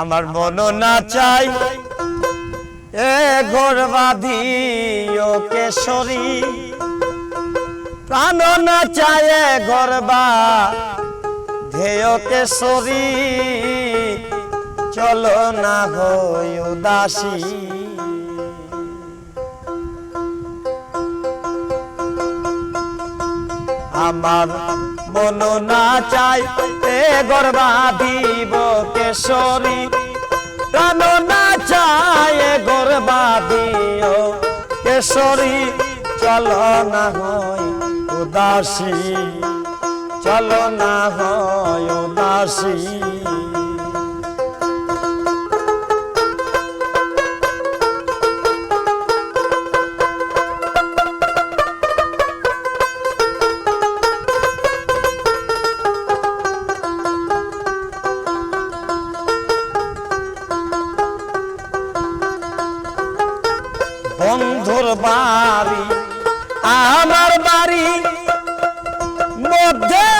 আমার মন না চাই এ ঘর বাঁধি ও কেশরী। প্রাণ না চায় ঘর বা ধেয় কেশরী। চলো না হই উদাসী। আমার মন না চাই, এ গর্বা দিব কেশরী। প্রাণ না চাই, এ গর্বা দিও কেশরী। চল না হয় উদাসী, চল না হয় উদাসী। বন্ধুর বাড়ি আমার বাড়ি মধ্যে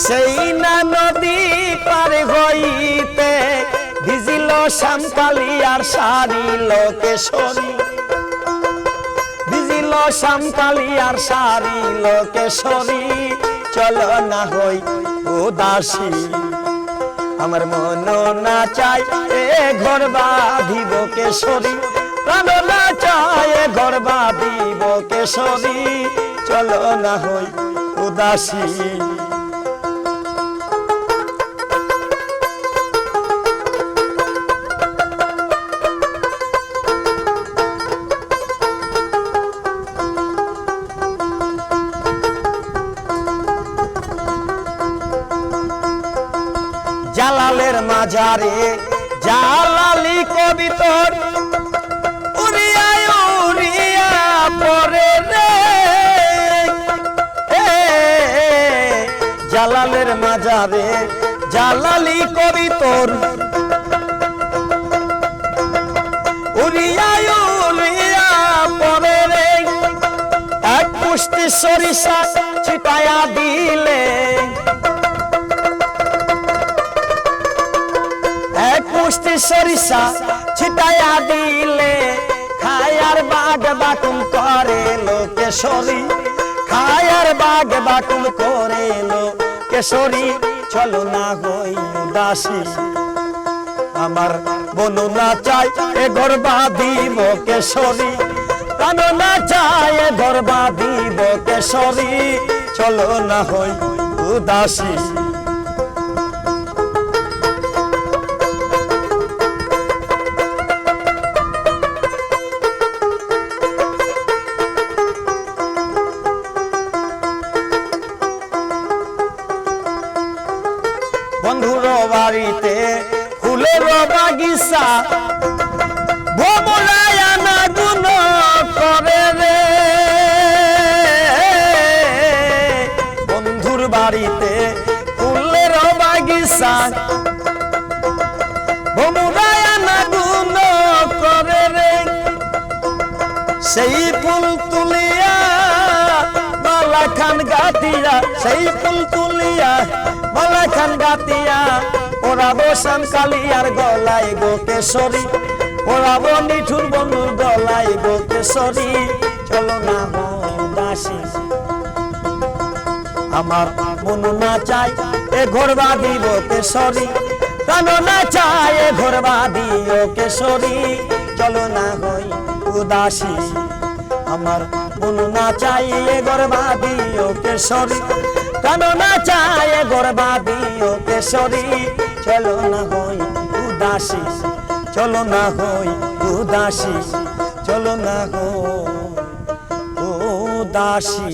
সেই না নদী পার হইতে ভিজিল শ্যামকালি আর সারিল কেশরী। ভিজিল শ্যামকালি আর সারিল কেশরী, চলো না হই উদাসী। আমার মন না চাই এ ঘর বাঁধিব কেশরী, প্রাণ না চাই এ ঘর বাঁধিব কেশরী, চলো না হই উদাসী। জালালের মাঝারে জালালি কবিতর উড়িয়া উড়িয়া পরে রে। জালালের মাঝারে জালালি কবিতর উড়িয়া উড়িয়া পরে রে। এক পুষ্টি সরিষা ছিটায়া দিলে। মুষ্টি সরিষা ছিটাইয়া দিলে খায়ার বাগ বাটুম করে লোকেশরী খায়ার বাগ বাটুম করে লোকেশরী চলো না হই উদাসী। আমার বনু না চাই এ গর্বা দিব কেশরী প্রাণ না চাই এ গর্বা দিব কেশরী চলো না হই উদাসী। বন্ধুর বাড়িতে, ফুলের বাগিচা। ভোমরায় আনা গুণ করে রে। বন্ধুর বাড়িতে, ফুলের বাগিচা। ভোমরায় আনা গুণ করে রে। সেই ফুল তুলিয়া মালা খান গাতিয়া সেই ফুল তুলিয়া মালা খান গাতিয়া ওরাবো শ্যামকালিয়ার গলায় গো কেশরী। ওরাবো নিঠুর বন্ধুর গলায় গো কেশরী। চলো না দাসী আমার মন না চাই এ ঘরবা দিব কেশরী। প্রাণ না চাই এ ঘরবা দিও কেশরী। চলো না হই উদাসী। আমার মন না চাই এ গর্বা দিও কেশরী। প্রাণ না চায় এ গর্বা দিও কেশরী। চলো না হই উদাসী চলো না হই উদাসী চলো না হই উদাসী